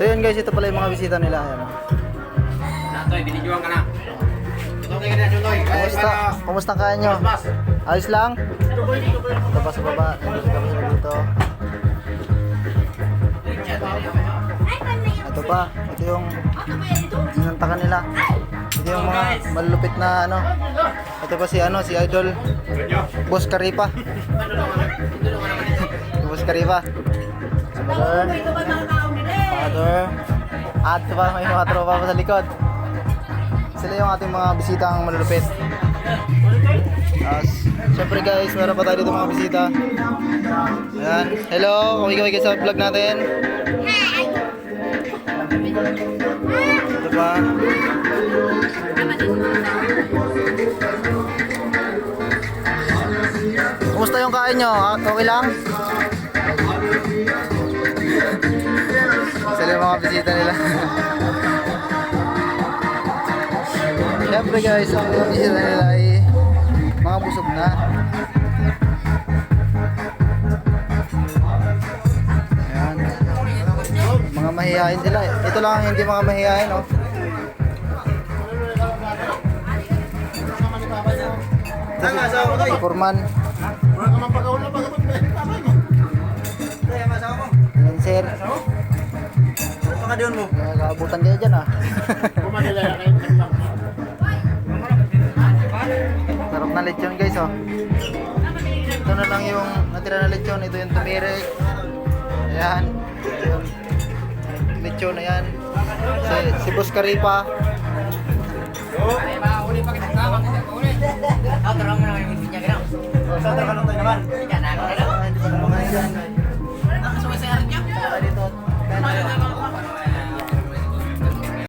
So yun guys, ito pala yung mga bisita nila. Ayan. Natoy, binidyoan ka na. Ka na, tutoy. Kumusta? Kumusta kaya nyo? Ayos lang? Ito pa sa baba. Dito kami sila dito. Ito pa. Ito yung sinantakan nila. Ito yung mga malulupit na ano. Ito pa si ano, si Idol. Boss Karipa. Boss Karipa. Si Mother. Mother. At pa may mga tropa pa sa likod. Sila yung ating mga bisitang malulupit. Tapos, syempre guys, meron pa tayo dito mga bisita. Ayan. Hello, kaway kaway sa vlog natin. Ito pa. Kumusta yung kain nyo? Ah, Okay lang? Mga bisita nila. Siyempre guys, ang mga bisita nila ay mga busog na. Ayan. Mga mahihain sila. Ito lang ang hindi mga mahihain, oh. Saan nga asawa ko, Toy? Si Purman, Wala ka man pagkawala pa kapag tama mo. Toy, ang asawa mo. yan sir. Diyon mo. Nakakabutan kayo dyan, ah. Pumanila na kayo. Sarap na lechon guys, oh. Ito na lang yung natira na lechon. Ito yung tumirik. Ayan. Yung lechon na yan. Si, si Boss Karipa. Saan ka lang tayo naman? Ah, hindi pa naman yan.